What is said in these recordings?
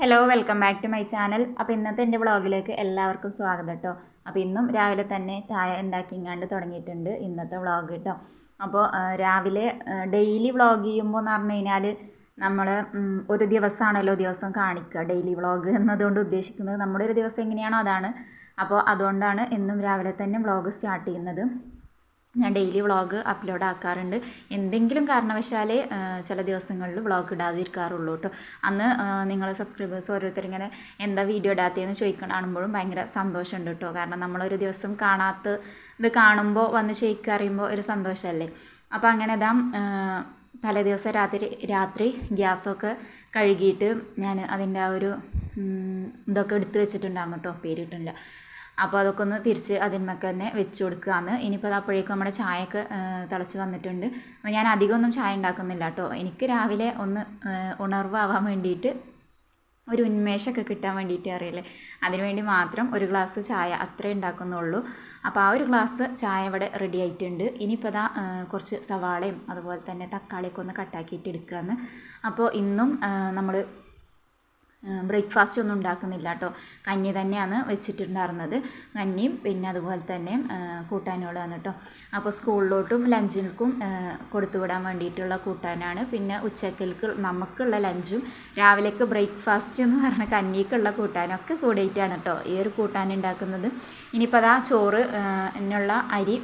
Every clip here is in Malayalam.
Hello welcome back to my channel അപ്പോൾ ഇന്നത്തെ എന്റെ വ്ളോഗിലേക്ക് എല്ലാവർക്കും സ്വാഗതം കേട്ടോ അപ്പോൾ ഇന്നും രാവിലെ തന്നെ ചായ ഉണ്ടാക്കിങ്ങാണ്ട് തുടങ്ങിയിട്ടുണ്ട് ഇന്നത്തെ വ്ളോഗ് കേട്ടോ അപ്പോൾ രാവിലെ ഡെയിലി വ്ളോഗ് ചെയ്യുമ്പോൾ എന്ന് പറഞ്ഞു കഴിഞ്ഞാൽ നമ്മൾ ഒരു ദിവസമാണല്ലോ ദിവസം കാണിക്കുക. ഡെയിലി വ്ളോഗ് എന്നതുകൊണ്ട് ഉദ്ദേശിക്കുന്നത് നമ്മുടെ ഒരു ദിവസം എങ്ങനെയാണോ അതാണ്. അപ്പോൾ അതുകൊണ്ടാണ് ഇന്നും രാവിലെ തന്നെ വ്ളോഗ് സ്റ്റാർട്ട് ചെയ്യുന്നത്. ഞാൻ ഡെയിലി വ്ളോഗ് അപ്ലോഡ് ആക്കാറുണ്ട്. എന്തെങ്കിലും കാരണവശാലേ ചില ദിവസങ്ങളിൽ വ്ളോഗ് ഇടാതിരിക്കാറുള്ളൂ കേട്ടോ അന്ന് നിങ്ങൾ സബ്സ്ക്രൈബേഴ്സ് ഓരോരുത്തർ ഇങ്ങനെ എന്താ വീഡിയോ ഇടാത്തതെന്ന് ചോദിക്കണം ഭയങ്കര സന്തോഷമുണ്ട് കേട്ടോ കാരണം നമ്മളൊരു ദിവസം കാണാത്ത ഇത് കാണുമ്പോൾ വന്ന് ചോദിക്കുക അറിയുമ്പോൾ ഒരു സന്തോഷമല്ലേ അപ്പോൾ അങ്ങനെ ഇതാ തലേദിവസം രാത്രി രാത്രി ഗ്യാസൊക്കെ കഴുകിയിട്ട് ഞാൻ അതിന്റെ ആ ഒരു ഇതൊക്കെ എടുത്തു വെച്ചിട്ടുണ്ടാകും കേട്ടോ പേരിട്ടില്ല. അപ്പോൾ അതൊക്കെ ഒന്ന് തിരിച്ച് അതിന്മേക്ക് തന്നെ വെച്ച് കൊടുക്കുകയാണ് ഇനിയിപ്പോൾ അപ്പോഴേക്കും നമ്മുടെ ചായയൊക്കെ തിളച്ച് വന്നിട്ടുണ്ട്. അപ്പോൾ ഞാൻ അധികമൊന്നും ചായ ഉണ്ടാക്കുന്നില്ല കേട്ടോ. എനിക്ക് രാവിലെ ഒന്ന് ഉണർവാവാൻ വേണ്ടിയിട്ട് ഒരു ഉന്മേഷമൊക്കെ കിട്ടാൻ വേണ്ടിയിട്ട് അറിയില്ലേ അതിനുവേണ്ടി മാത്രം ഒരു ഗ്ലാസ് ചായ അത്രേ ഉണ്ടാക്കുന്നുള്ളൂ. അപ്പോൾ ആ ഒരു ഗ്ലാസ് ചായ ഇവിടെ റെഡി ആയിട്ടുണ്ട്. ഇനിയിപ്പോൾ അതാ കുറച്ച് സവാളയും അതുപോലെ തന്നെ തക്കാളിയൊക്കെ ഒന്ന് കട്ടാക്കിയിട്ട് എടുക്കുകയാണ് അപ്പോൾ ഇന്നും നമ്മൾ ബ്രേക്ക്ഫാസ്റ്റ് ഒന്നും ഉണ്ടാക്കുന്നില്ല കേട്ടോ. കഞ്ഞി തന്നെയാണ് വെച്ചിട്ടുണ്ടായിരുന്നത്. കഞ്ഞിയും പിന്നെ അതുപോലെ തന്നെ കൂട്ടാനുകളാണ് കേട്ടോ. അപ്പോൾ സ്കൂളിലോട്ടും ലഞ്ചിനും കൊടുത്തുവിടാൻ വേണ്ടിയിട്ടുള്ള കൂട്ടാനാണ്. പിന്നെ ഉച്ചക്കൽക്ക് നമുക്കുള്ള ലഞ്ചും രാവിലേക്ക് ബ്രേക്ക്ഫാസ്റ്റ് എന്ന് പറയുന്ന കഞ്ഞിക്കുള്ള കൂട്ടാനൊക്കെ കൂടിയിട്ടാണ് കേട്ടോ ഈ ഒരു കൂട്ടാൻ ഉണ്ടാക്കുന്നത്. ഇനിയിപ്പോൾ അതാ ചോറ് എന്നുള്ള അരി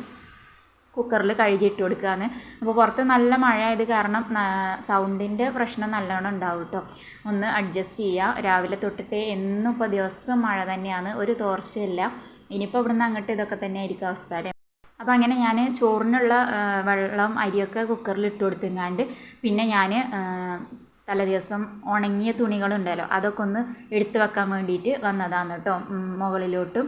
കുക്കറിൽ കഴുകിയിട്ട് കൊടുക്കുകയാണ് അപ്പോൾ പുറത്ത് നല്ല മഴ ആയത് കാരണം സൗണ്ടിന്റെ പ്രശ്നം നല്ലോണം ഉണ്ടാവും കേട്ടോ ഒന്ന് അഡ്ജസ്റ്റ് ചെയ്യുക രാവിലെ തൊട്ടിട്ട് എന്നും ഇപ്പോൾ ദിവസം മഴ തന്നെയാണ്. ഒരു തോർച്ചയില്ല. ഇനിയിപ്പോൾ ഇവിടുന്ന് അങ്ങോട്ട് ഇതൊക്കെ തന്നെ ആയിരിക്കും അവസ്ഥ അപ്പോൾ അങ്ങനെ ഞാൻ ചോറിനുള്ള വെള്ളം അരിയൊക്കെ കുക്കറിൽ ഇട്ട് കൊടുത്തെങ്ങാണ്ട് പിന്നെ ഞാൻ തലേദിവസം ഉണങ്ങിയ തുണികളുണ്ടല്ലോ അതൊക്കെ ഒന്ന് എടുത്തു വെക്കാൻ വേണ്ടിയിട്ട് വന്നതാണ് കേട്ടോ മുകളിലോട്ടും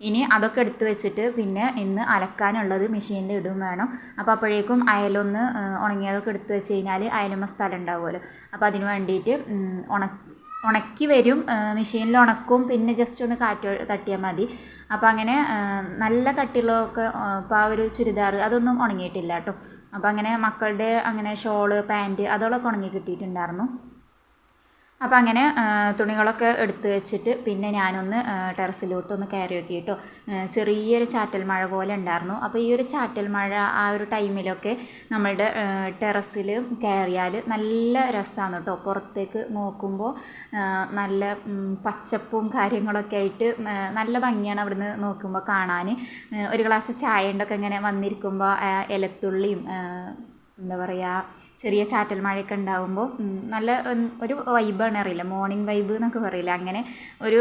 ഇനി അതൊക്കെ എടുത്ത് വെച്ചിട്ട് പിന്നെ ഇന്ന് അലക്കാനുള്ളത് മെഷീനിൽ ഇടും വേണം. അപ്പോൾ അപ്പോഴേക്കും അയലൊന്ന് ഉണങ്ങിയതൊക്കെ എടുത്ത് വെച്ച് കഴിഞ്ഞാൽ അയലമ്മ സ്ഥലം ഉണ്ടാവുമല്ലോ. അപ്പോൾ അതിന് വേണ്ടിയിട്ട് ഉണ ഉണക്കി വരും. മെഷീനിൽ ഉണക്കും. പിന്നെ ജസ്റ്റ് ഒന്ന് കാറ്റ് തട്ടിയാൽ മതി. അപ്പോൾ അങ്ങനെ നല്ല കട്ടിയുള്ളതൊക്കെ ഇപ്പോൾ ആ ഒരു ചുരിദാർ അതൊന്നും ഉണങ്ങിയിട്ടില്ല കേട്ടോ. അപ്പോൾ അങ്ങനെ മക്കളുടെ അങ്ങനെ ഷോൾ പാന്റ് അതോളൊക്കെ ഉണങ്ങി കിട്ടിയിട്ടുണ്ടായിരുന്നു. അപ്പോൾ അങ്ങനെ തുണികളൊക്കെ എടുത്ത് വെച്ചിട്ട് പിന്നെ ഞാനൊന്ന് ടെറസിലോട്ടൊന്ന് കയറി നോക്കി കേട്ടോ ചെറിയൊരു ചാറ്റൽ മഴ പോലെ ഉണ്ടായിരുന്നു. അപ്പോൾ ഈ ഒരു ചാറ്റൽ മഴ ആ ഒരു ടൈമിലൊക്കെ നമ്മളുടെ ടെറസിൽ കയറിയാൽ നല്ല രസമാണ് കേട്ടോ. പുറത്തേക്ക് നോക്കുമ്പോൾ നല്ല പച്ചപ്പും കാര്യങ്ങളൊക്കെ ആയിട്ട് നല്ല ഭംഗിയാണ് അവിടുന്ന് നോക്കുമ്പോൾ കാണാൻ ഒരു ഗ്ലാസ് ചായ ഉണ്ടൊക്കെ ഇങ്ങനെ വന്നിരിക്കുമ്പോൾ ഇലത്തുള്ളിയും എന്താ പറയുക ചെറിയ ചാറ്റൽ മഴയൊക്കെ ഉണ്ടാകുമ്പോൾ നല്ല ഒരു വൈബാണ് അറിയില്ല. മോർണിംഗ് വൈബ് എന്നൊക്കെ പറയില്ല. അങ്ങനെ ഒരു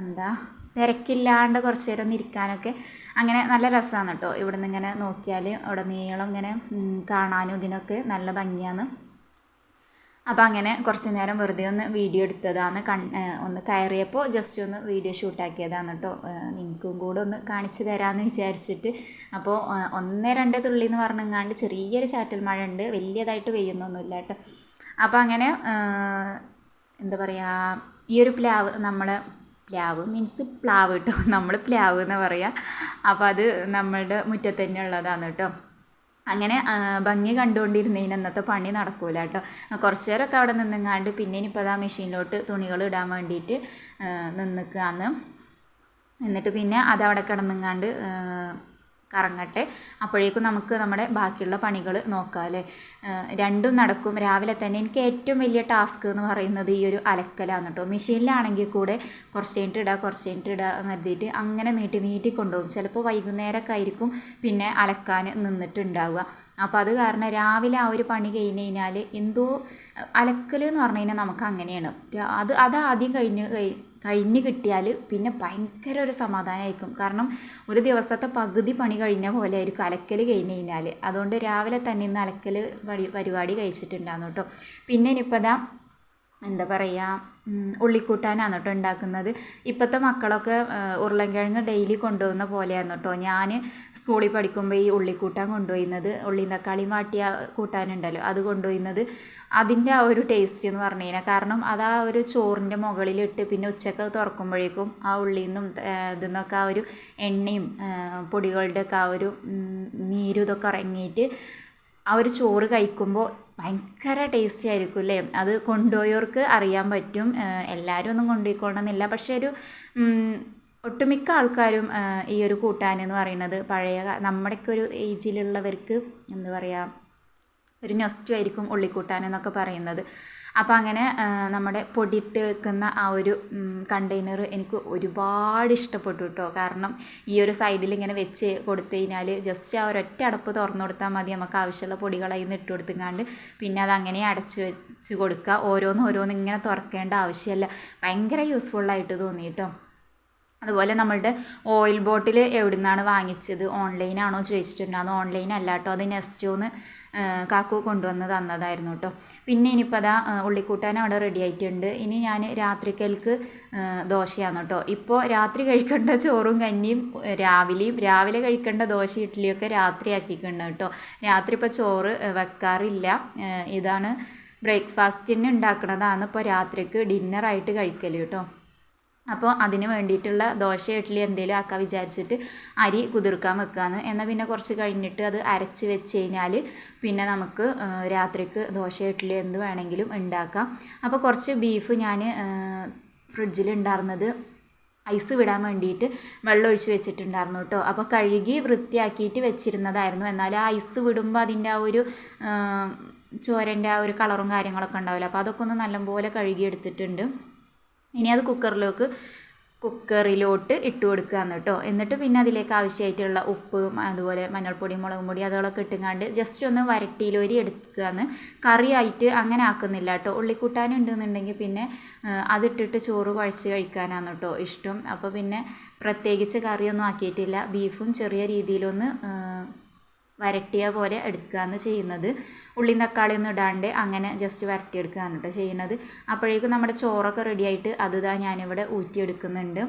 എന്താ തിരക്കില്ലാണ്ട് കുറച്ച് നേരം ഇരിക്കാനൊക്കെ അങ്ങനെ നല്ല രസമാണ് കേട്ടോ. ഇവിടെ നിന്ന് ഇങ്ങനെ നോക്കിയാൽ അവിടെ നീളം ഇങ്ങനെ കാണാനും ഇതിനൊക്കെ നല്ല ഭംഗിയാണ്. അപ്പോൾ അങ്ങനെ കുറച്ച് നേരം വെറുതെ ഒന്ന് വീഡിയോ എടുത്തതാണ്. കൺ ഒന്ന് കയറിയപ്പോൾ ജസ്റ്റ് ഒന്ന് വീഡിയോ ഷൂട്ടാക്കിയതാണ് കേട്ടോ നിങ്ങൾക്കും കൂടെ ഒന്ന് കാണിച്ചു തരാമെന്ന് വിചാരിച്ചിട്ട്. അപ്പോൾ ഒന്ന് രണ്ട് തുള്ളി എന്ന് പറഞ്ഞെങ്ങാണ്ട് ചെറിയൊരു ചാറ്റൽ മഴ ഉണ്ട്. വലിയതായിട്ട് പെയ്യുന്നൊന്നുമില്ല കേട്ടോ അപ്പോൾ അങ്ങനെ എന്താ പറയുക ഈ ഒരു പ്ലാവ് നമ്മൾ പ്ലാവ് മീൻസ് പ്ലാവ് കേട്ടോ നമ്മൾ പ്ലാവ് എന്ന് പറയുക അപ്പോൾ അത് നമ്മളുടെ മുറ്റത്തന്നെ ഉള്ളതാണ് കേട്ടോ അങ്ങനെ ആ, ഭംഗി കണ്ടുകൊണ്ടിരുന്നതിന് അന്നത്തെ പണി നടക്കൂല കേട്ടോ. കുറച്ച് നേരമൊക്കെ അവിടെ നിന്നെങ്ങാണ്ട് പിന്നെ ഇനിയിപ്പോൾ അതാ മെഷീനിലോട്ട് തുണികൾ ഇടാൻ വേണ്ടിയിട്ട് നിന്നിക്കുകയാണ് എന്നിട്ട് പിന്നെ അതവിടെ കിടന്നെങ്ങാണ്ട് ആ, കറങ്ങട്ടെ. അപ്പോഴേക്കും നമുക്ക് നമ്മുടെ ബാക്കിയുള്ള പണികൾ നോക്കാം അല്ലേ? രണ്ടും നടക്കും. രാവിലെ തന്നെ എനിക്ക് ഏറ്റവും വലിയ ടാസ്ക് എന്ന് പറയുന്നത് ഈ ഒരു അലക്കലാണ് കേട്ടോ. മെഷീനിലാണെങ്കിൽ കൂടെ കുറച്ച് കഴിഞ്ഞിട്ട് ഇടുക കുറച്ച് കഴിഞ്ഞിട്ട് ഇടുക എന്ന് കരുതിയിട്ട് അങ്ങനെ നീട്ടി നീട്ടി കൊണ്ടുപോകും. ചിലപ്പോൾ വൈകുന്നേരമൊക്കെ ആയിരിക്കും പിന്നെ അലക്കാൻ നിന്നിട്ടുണ്ടാവുക. അപ്പോൾ അത് കാരണം രാവിലെ ആ ഒരു പണി കഴിഞ്ഞ് കഴിഞ്ഞാൽ എന്തോ അലക്കൽ എന്ന് പറഞ്ഞു കഴിഞ്ഞാൽ നമുക്ക് അങ്ങനെയാണ്. അത് അത് ആദ്യം കഴിഞ്ഞ് കഴി- കഴിഞ്ഞ് കിട്ടിയാൽ പിന്നെ ഭയങ്കര ഒരു സമാധാനമായിരിക്കും കാരണം ഒരു ദിവസത്തെ പകുതി പണി കഴിഞ്ഞ പോലെ ആയിരിക്കും അലക്കൽ കഴിഞ്ഞ് കഴിഞ്ഞാൽ അതുകൊണ്ട് രാവിലെ തന്നെ ഇന്ന് അലക്കൽ പരി പരിപാടി കഴിച്ചിട്ടുണ്ടായിരുന്നു കേട്ടോ. പിന്നെ ഇനിയിപ്പോൾ എന്താ പറയുക ഉള്ളിക്കൂട്ടാനാണ് കേട്ടോ ഉണ്ടാക്കുന്നത് ഇപ്പോഴത്തെ മക്കളൊക്കെ ഉരുളൻകിഴങ്ങ് ഡെയിലി കൊണ്ടുപോകുന്ന പോലെയാണ് കേട്ടോ ഞാൻ സ്കൂളിൽ പഠിക്കുമ്പോൾ ഈ ഉള്ളിക്കൂട്ടാൻ കൊണ്ടുപോയിരുന്നത് ഉള്ളിയും തക്കാളിയും വാട്ടിയ കൂട്ടാനുണ്ടല്ലോ അത് കൊണ്ടുപോയിരുന്നത്. അതിന്റെ ആ ഒരു ടേസ്റ്റ് എന്ന് പറഞ്ഞു കഴിഞ്ഞാൽ കാരണം അത് ആ ഒരു ചോറിന്റെ മുകളിലിട്ട് പിന്നെ ഉച്ചയ്ക്ക് തുറക്കുമ്പോഴേക്കും ആ ഉള്ളിയിൽ നിന്നും ഇതിൽ നിന്നൊക്കെ ആ ഒരു എണ്ണയും പൊടികളുടെയൊക്കെ ആ ഒരു നീരും ഇതൊക്കെ ഇറങ്ങിയിട്ട് ആ ഒരു ചോറ് കഴിക്കുമ്പോൾ ഭയങ്കര ടേസ്റ്റി ആയിരിക്കും അല്ലേ? അത് കൊണ്ടുപോയവർക്ക് അറിയാൻ പറ്റും. എല്ലാവരും ഒന്നും കൊണ്ടുപോയിക്കോണമെന്നില്ല പക്ഷേ ഒരു ഒട്ടുമിക്ക ആൾക്കാരും ഈ ഒരു കൂട്ടാൻ എന്ന് പറയുന്നത് പഴയ നമ്മുടെയൊക്കെ ഒരു ഏജിലുള്ളവർക്ക് എന്താ പറയുക ഒരു നൊസ്റ്റു ആയിരിക്കും ഉള്ളിക്കൂട്ടാൻ എന്നൊക്കെ പറയുന്നത്. അപ്പോൾ അങ്ങനെ നമ്മുടെ പൊടിയിട്ട് വെക്കുന്ന ആ ഒരു കണ്ടെയ്നർ എനിക്ക് ഒരുപാട് ഇഷ്ടപ്പെട്ടു കേട്ടോ കാരണം ഈ ഒരു സൈഡിൽ ഇങ്ങനെ വെച്ച് കൊടുത്തു കഴിഞ്ഞാൽ ജസ്റ്റ് ആ ഒരൊറ്റ അടപ്പ് തുറന്നു കൊടുത്താൽ മതി. നമുക്ക് ആവശ്യമുള്ള പൊടികളായി നിന്ന് ഇട്ട് കൊടുത്തുങ്ങാണ്ട് പിന്നെ അത് അങ്ങനെ അടച്ച് വെച്ച് കൊടുക്കുക. ഓരോന്ന് ഓരോന്ന് ഇങ്ങനെ തുറക്കേണ്ട ആവശ്യമല്ല. ഭയങ്കര യൂസ്ഫുള്ളായിട്ട് തോന്നി കേട്ടോ അതുപോലെ നമ്മളുടെ ഓയിൽ ബോട്ടിൽ എവിടെ നിന്നാണ് വാങ്ങിച്ചത് ഓൺലൈനാണോ ചോദിച്ചിട്ടുണ്ട്. അത് ഓൺലൈൻ അല്ല കേട്ടോ. അത് നെസ്റ്റോന്ന് കാക്കു കൊണ്ടുവന്ന് തന്നതായിരുന്നു കേട്ടോ. പിന്നെ ഇനിയിപ്പോൾ അതാ ഉള്ളിക്കൂട്ടാൻ അവിടെ റെഡി ആയിട്ടുണ്ട്. ഇനി ഞാൻ രാത്രിക്കൽക്ക് ദോശയാണ് കേട്ടോ. ഇപ്പോൾ രാത്രി കഴിക്കേണ്ട ചോറും കഞ്ഞിയും രാവിലെയും രാവിലെ കഴിക്കേണ്ട ദോശ ഇഡ്ഡലിയൊക്കെ രാത്രി ആക്കിയിട്ടുണ്ട് കേട്ടോ. രാത്രി ഇപ്പോൾ ചോറ് വെക്കാറില്ല. ഇതാണ് ബ്രേക്ക്ഫാസ്റ്റിന് ഉണ്ടാക്കുന്നതാണ് ഇപ്പോൾ രാത്രിക്ക് ഡിന്നറായിട്ട് കഴിക്കൽ കേട്ടോ. അപ്പോൾ അതിന് വേണ്ടിയിട്ടുള്ള ദോശ ഇഡ്ഡലി എന്തെങ്കിലും ആക്കാൻ വിചാരിച്ചിട്ട് അരി കുതിർക്കാൻ വെക്കുകയാണ് എന്നാൽ പിന്നെ കുറച്ച് കഴിഞ്ഞിട്ട് അത് അരച്ച് വെച്ച് കഴിഞ്ഞാൽ പിന്നെ നമുക്ക് രാത്രിക്ക് ദോശ ഇഡ്ഡലി എന്ത് വേണമെങ്കിലും ഉണ്ടാക്കാം. അപ്പോൾ കുറച്ച് ബീഫ് ഞാൻ ഫ്രിഡ്ജിൽ ഉണ്ടായിരുന്നത് ഐസ് വിടാൻ വേണ്ടിയിട്ട് വെള്ളം ഒഴിച്ച് വെച്ചിട്ടുണ്ടായിരുന്നു കേട്ടോ അപ്പോൾ കഴുകി വൃത്തിയാക്കിയിട്ട് വെച്ചിരുന്നതായിരുന്നു. എന്നാൽ ആ ഐസ് വിടുമ്പോൾ അതിന്റെ ആ ഒരു ചോരന്റെ ആ ഒരു കളറും കാര്യങ്ങളൊക്കെ ഉണ്ടാവില്ല? അപ്പോൾ അതൊക്കെ ഒന്ന് നല്ലപോലെ കഴുകി എടുത്തിട്ടുണ്ട് ഇനി അത് കുക്കറിലേക്ക് കുക്കറിലോട്ട് ഇട്ട് കൊടുക്കുകയാണ് കേട്ടോ. എന്നിട്ട് പിന്നെ അതിലേക്ക് ആവശ്യമായിട്ടുള്ള ഉപ്പ് അതുപോലെ മഞ്ഞൾപ്പൊടി മുളകും പൊടി അതുകളൊക്കെ ഇട്ടുങ്ങാണ്ട് ജസ്റ്റ് ഒന്ന് വരട്ടിയിലോരി എടുക്കുകയാണ്. കറിയായിട്ട് അങ്ങനെ ആക്കുന്നില്ല കേട്ടോ. ഉള്ളിക്കൂട്ടാനുണ്ടെന്നുണ്ടെങ്കിൽ പിന്നെ അതിട്ടിട്ട് ചോറ് കുഴച്ച് കഴിക്കാനാണ് കേട്ടോ ഇഷ്ടം. അപ്പോൾ പിന്നെ പ്രത്യേകിച്ച് കറിയൊന്നും ആക്കിയിട്ടില്ല. ബീഫും ചെറിയ രീതിയിലൊന്ന് വരട്ടിയ പോലെ എടുക്കുകയാണ് ചെയ്യുന്നത്. ഉള്ളിയും തക്കാളിയൊന്നും ഇടാണ്ട് അങ്ങനെ ജസ്റ്റ് വരട്ടിയെടുക്കുകയാണ് കേട്ടോ ചെയ്യുന്നത്. അപ്പോഴേക്കും നമ്മുടെ ചോറൊക്കെ റെഡിയായിട്ട് അത് ഇതാ ഞാനിവിടെ ഊറ്റിയെടുക്കുന്നുണ്ട്.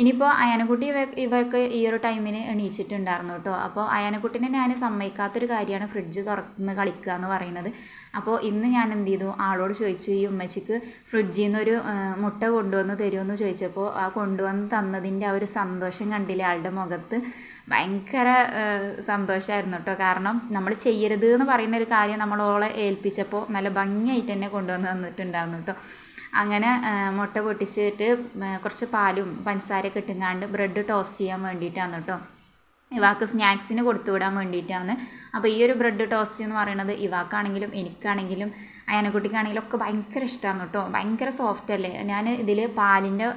ഇനിയിപ്പോൾ അയാനക്കുട്ടി ഇവ ഇവയൊക്കെ ഈ ഒരു ടൈമിന് എണീച്ചിട്ടുണ്ടായിരുന്നു കേട്ടോ. അപ്പോൾ അയാനക്കുട്ടിനെ ഞാൻ സമ്മതിക്കാത്തൊരു കാര്യമാണ് ഫ്രിഡ്ജ് തുറന്ന് കളിക്കുക എന്ന് പറയുന്നത്. അപ്പോൾ ഇന്ന് ഞാൻ എന്ത് ചെയ്തു? ആളോട് ചോദിച്ചു ഈ ഉമ്മച്ചിക്ക് ഫ്രിഡ്ജിൽ നിന്നൊരു മുട്ട കൊണ്ടുവന്ന് തരുമെന്ന് ചോദിച്ചപ്പോൾ ആ കൊണ്ടുവന്ന് തന്നതിന്റെ ആ ഒരു സന്തോഷം കണ്ടില്ലേ? ആളുടെ മുഖത്ത് ഭയങ്കര സന്തോഷമായിരുന്നു കേട്ടോ. കാരണം നമ്മൾ ചെയ്യരുത് എന്ന് പറയുന്ന ഒരു കാര്യം നമ്മളോളെ ഏൽപ്പിച്ചപ്പോൾ നല്ല ഭംഗിയായിട്ട് തന്നെ കൊണ്ടുവന്ന് തന്നിട്ടുണ്ടായിരുന്നു കേട്ടോ. അങ്ങനെ മുട്ട പൊട്ടിച്ചിട്ട് കുറച്ച് പാലും പഞ്ചസാരയൊക്കെ ഇട്ടുങ്ങാണ്ട് ബ്രെഡ് ടോസ്റ്റ് ചെയ്യാൻ വേണ്ടിയിട്ടാണ് കേട്ടോ ഇവാക്ക് സ്നാക്സിന് കൊടുത്തു വിടാൻ വേണ്ടിയിട്ടാണ്. അപ്പോൾ ഈ ഒരു ബ്രെഡ് ടോസ്റ്റ് എന്ന് പറയുന്നത് ഇവാക്കാണെങ്കിലും എനിക്കാണെങ്കിലും അയനക്കുട്ടിക്കാണെങ്കിലും ഒക്കെ ഭയങ്കര ഇഷ്ടമാണ് കേട്ടോ. ഭയങ്കര സോഫ്റ്റ് അല്ലേ? ഞാൻ ഇതിൽ പാലിന്റെ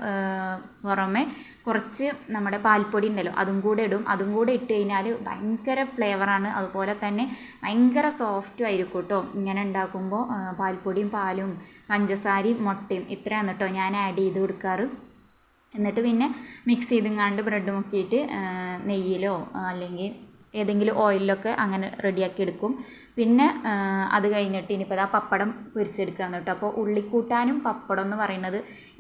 പുറമെ കുറച്ച് നമ്മുടെ പാൽപ്പൊടി ഉണ്ടല്ലോ അതും കൂടെ ഇടും. അതും കൂടെ ഇട്ട് കഴിഞ്ഞാൽ ഭയങ്കര ഫ്ലേവറാണ് അതുപോലെ തന്നെ ഭയങ്കര സോഫ്റ്റും ആയിരിക്കും കേട്ടോ. ഇങ്ങനെ ഉണ്ടാക്കുമ്പോൾ പാൽപ്പൊടിയും പാലും പഞ്ചസാരയും മുട്ടയും ഇത്രയാണ് കേട്ടോ ഞാൻ ആഡ് ചെയ്ത് കൊടുക്കാറ്. എന്നിട്ട് പിന്നെ മിക്സ് ചെയ്തുങ്ങാണ്ട് ബ്രെഡ് മുക്കിയിട്ട് നെയ്യിലോ അല്ലെങ്കിൽ ഏതെങ്കിലും ഓയിലൊക്കെ അങ്ങനെ റെഡിയാക്കി എടുക്കും. പിന്നെ അത് കഴിഞ്ഞിട്ട് ഇനിയിപ്പോൾ ആ പപ്പടം പൊരിച്ചെടുക്കുകയെന്ന് കേട്ടോ. അപ്പോൾ ഉള്ളിക്കൂട്ടാനും പപ്പടം എന്ന് പറയുന്നത്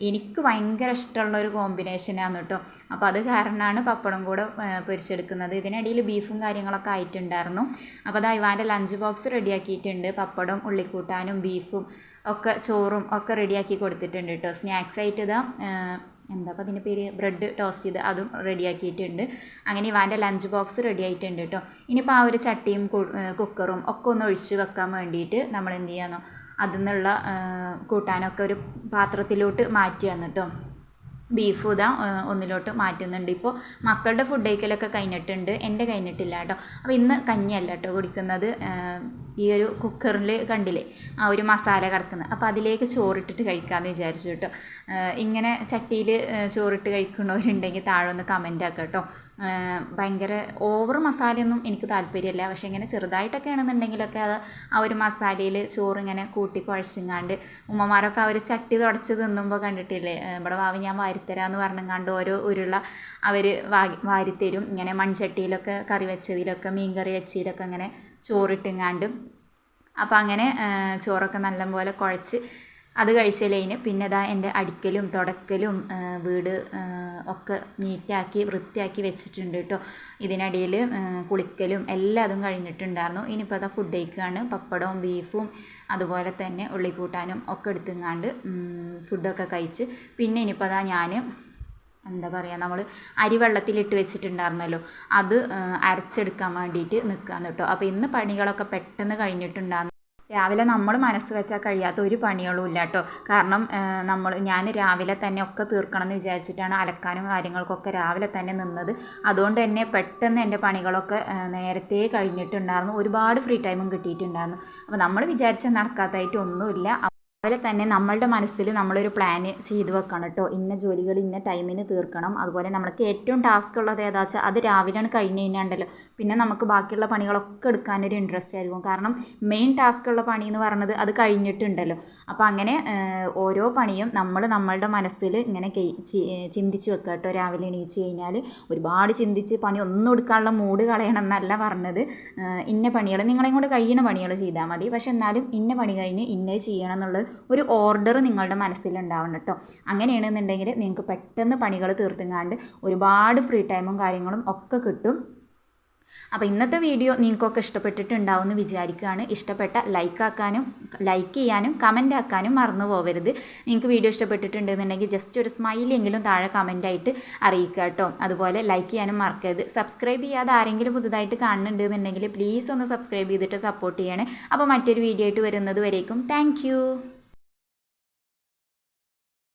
എനിക്ക് ഭയങ്കര ഇഷ്ടമുള്ള ഒരു കോമ്പിനേഷനാണ് കേട്ടോ. അപ്പോൾ അത് കാരണമാണ് പപ്പടം കൂടെ പൊരിച്ചെടുക്കുന്നത്. ഇതിനിടയിൽ ബീഫും കാര്യങ്ങളൊക്കെ ആയിട്ടുണ്ടായിരുന്നു. അപ്പോൾ അത് ഇവാന്റെ ലഞ്ച് ബോക്സ് റെഡിയാക്കിയിട്ടുണ്ട് പപ്പടം ഉള്ളിക്കൂട്ടാനും ബീഫും ഒക്കെ ചോറും ഒക്കെ റെഡിയാക്കി കൊടുത്തിട്ടുണ്ട് കേട്ടോ. സ്നാക്സ് ആയിട്ട് ഇതാ എന്താ അപ്പോൾ അതിന്റെ പേര് ബ്രെഡ് ടോസ്റ്റ് ചെയ്ത് അതും റെഡിയാക്കിയിട്ടുണ്ട് അങ്ങനെ ഇവാന്റെ ലഞ്ച് ബോക്സ് റെഡി ആയിട്ടുണ്ട് കേട്ടോ. ഇനിയിപ്പോൾ ആ ഒരു ചട്ടിയും കുക്കറും ഒക്കെ ഒന്ന് ഒഴിച്ച് വെക്കാൻ വേണ്ടിയിട്ട് നമ്മൾ എന്ത് ചെയ്യാന്നോ അതിൽ നിന്നുള്ള കൂട്ടാനൊക്കെ ഒരു പാത്രത്തിലോട്ട് മാറ്റിയാണ് കേട്ടോ. ബീഫ് ഇതാ ഒന്നിലോട്ട് മാറ്റുന്നുണ്ട്. ഇപ്പോൾ മക്കളുടെ ഫുഡ് കഴിക്കലൊക്കെ കഴിഞ്ഞിട്ടുണ്ട്. എന്റെ കഴിഞ്ഞിട്ടില്ല കേട്ടോ. അപ്പോൾ ഇന്ന് കഞ്ഞിയല്ല കേട്ടോ കുടിക്കുന്നത്. ഈ ഒരു കുക്കറിൽ കണ്ടില്ലേ? ആ ഒരു മസാല കിടക്കുന്നത് അപ്പോൾ അതിലേക്ക് ചോറിട്ടിട്ട് കഴിക്കാമെന്ന് വിചാരിച്ചു കേട്ടോ. ഇങ്ങനെ ചട്ടിയിൽ ചോറിട്ട് കഴിക്കുന്നവരുണ്ടെങ്കിൽ താഴെ ഒന്ന് കമന്റ് ആക്കുക കേട്ടോ ഭയങ്കര ഓവർ മസാലയൊന്നും എനിക്ക് താല്പര്യമില്ല പക്ഷേ ഇങ്ങനെ ചെറുതായിട്ടൊക്കെ ആണെന്നുണ്ടെങ്കിലൊക്കെ അത് ആ ഒരു മസാലയിൽ ചോറ് ഇങ്ങനെ കൂട്ടി കുഴച്ചിങ്ങാണ്ട്. ഉമ്മമാരൊക്കെ ആ ഒരു ചട്ടി തുടച്ച് തിന്നുമ്പോൾ കണ്ടിട്ടില്ലേ? ഇവിടെ വാവ് ഞാൻ വാരിത്തരാമെന്ന് കണ്ട് ഓരോ ഉരുള അവർ വാരിത്തരും. ഇങ്ങനെ മൺചട്ടിയിലൊക്കെ കറി വെച്ചതിലൊക്കെ മീൻ കറി വെച്ചതിലൊക്കെ ഇങ്ങനെ ചോറിട്ടിങ്ങാണ്ട്. അപ്പോൾ അങ്ങനെ ചോറൊക്കെ നല്ലപോലെ കുഴച്ച് അത് കഴിച്ചതിന് പിന്നെ ഇതാ എന്റെ അടിക്കലും തുടക്കലും വീട് ഒക്കെ നീറ്റാക്കി വൃത്തിയാക്കി വെച്ചിട്ടുണ്ട് കേട്ടോ. ഇതിനിടയിൽ കുളിക്കലും എല്ലാം അതും കഴിഞ്ഞിട്ടുണ്ടായിരുന്നു. ഇനിയിപ്പോൾ അതാ ഫുഡ് കഴിക്കുകയാണ് പപ്പടവും ബീഫും അതുപോലെ തന്നെ ഉള്ളിക്കൂട്ടാനും ഒക്കെ എടുത്തുങ്ങാണ്ട് ഫുഡൊക്കെ കഴിച്ച്. പിന്നെ ഇനിയിപ്പോൾ അതാ ഞാൻ എന്താ പറയുക നമ്മൾ അരി വെള്ളത്തിലിട്ട് വെച്ചിട്ടുണ്ടായിരുന്നല്ലോ. അത് അരച്ചെടുക്കാൻ വേണ്ടിയിട്ട് നിൽക്കുകയാണ് കേട്ടോ. അപ്പോൾ ഇന്ന് പണികളൊക്കെ പെട്ടെന്ന് കഴിഞ്ഞിട്ടുണ്ടായിരുന്നു രാവിലെ നമ്മൾ മനസ്സ് വെച്ചാൽ കഴിയാത്ത ഒരു പണികളും ഇല്ല കേട്ടോ. കാരണം നമ്മൾ ഞാൻ രാവിലെ തന്നെ ഒക്കെ തീർക്കണം എന്ന് വിചാരിച്ചിട്ടാണ് അലക്കാനും കാര്യങ്ങൾക്കൊക്കെ രാവിലെ തന്നെ നിന്നത്. അതുകൊണ്ട് തന്നെ പെട്ടെന്ന് എന്റെ പണികളൊക്കെ നേരത്തെ കഴിഞ്ഞിട്ടുണ്ടായിരുന്നു. ഒരുപാട് ഫ്രീ ടൈമും കിട്ടിയിട്ടുണ്ടായിരുന്നു. അപ്പോൾ നമ്മൾ വിചാരിച്ച നടക്കാത്തതായിട്ട് ഒന്നുമില്ല. അതുപോലെ തന്നെ നമ്മളുടെ മനസ്സിൽ നമ്മളൊരു പ്ലാന് ചെയ്ത് വെക്കണം കേട്ടോ. ഇന്ന ജോലികൾ ഇന്ന ടൈമിന് തീർക്കണം. അതുപോലെ നമ്മൾക്ക് ഏറ്റവും ടാസ്ക് ഉള്ളത് ഏതാ വെച്ചാൽ അത് രാവിലെയാണ് കഴിഞ്ഞ് കഴിഞ്ഞാണ്ടല്ലോ പിന്നെ നമുക്ക് ബാക്കിയുള്ള പണികളൊക്കെ എടുക്കാനൊരു ഇൻട്രസ്റ്റ് ആയിരിക്കും. കാരണം മെയിൻ ടാസ്ക് ഉള്ള പണി എന്ന് പറയുന്നത് അത് കഴിഞ്ഞിട്ടുണ്ടല്ലോ. അപ്പോൾ അങ്ങനെ ഓരോ പണിയും നമ്മൾ നമ്മളുടെ മനസ്സിൽ ഇങ്ങനെ ചിന്തിച്ച് വെക്കുക കേട്ടോ. രാവിലെ എണീച്ച് കഴിഞ്ഞാൽ ഒരുപാട് ചിന്തിച്ച് പണി ഒന്നും എടുക്കാനുള്ള മൂഡ് കളയണം എന്നല്ല പറഞ്ഞത്. ഇന്ന പണികൾ നിങ്ങളെയും കൊണ്ട് കഴിയുന്ന പണികൾ ചെയ്താൽ മതി. പക്ഷെ എന്നാലും ഇന്ന പണി കഴിഞ്ഞ് ഇന്നേ ചെയ്യണം എന്നുള്ള ഒരു ഓർഡർ നിങ്ങളുടെ മനസ്സിലുണ്ടാവണം കേട്ടോ അങ്ങനെയാണെന്നുണ്ടെങ്കിൽ നിങ്ങൾക്ക് പെട്ടെന്ന് പണികൾ തീർത്തുങ്ങാണ്ട് ഒരുപാട് ഫ്രീ ടൈമും കാര്യങ്ങളും ഒക്കെ കിട്ടും. അപ്പോൾ ഇന്നത്തെ വീഡിയോ നിങ്ങൾക്കൊക്കെ ഇഷ്ടപ്പെട്ടിട്ടുണ്ടാവും എന്ന് വിചാരിക്കുകയാണ്. ഇഷ്ടപ്പെട്ട ലൈക്ക് ആക്കാനും ലൈക്ക് ചെയ്യാനും കമന്റ് ആക്കാനും മറന്നു പോകരുത് നിങ്ങൾക്ക് വീഡിയോ ഇഷ്ടപ്പെട്ടിട്ടുണ്ടെന്നുണ്ടെങ്കിൽ ജസ്റ്റ് ഒരു സ്മൈലെങ്കിലും താഴെ കമന്റായിട്ട് അറിയിക്കുക കേട്ടോ അതുപോലെ ലൈക്ക് ചെയ്യാനും മറക്കരുത്. സബ്സ്ക്രൈബ് ചെയ്യാതെ ആരെങ്കിലും പുതുതായിട്ട് കാണുന്നുണ്ടെന്നുണ്ടെങ്കിൽ പ്ലീസ് ഒന്ന് സബ്സ്ക്രൈബ് ചെയ്തിട്ട് സപ്പോർട്ട് ചെയ്യണേ. അപ്പോൾ മറ്റൊരു വീഡിയോ ആയിട്ട് വരുന്നത് വരേക്കും. താങ്ക്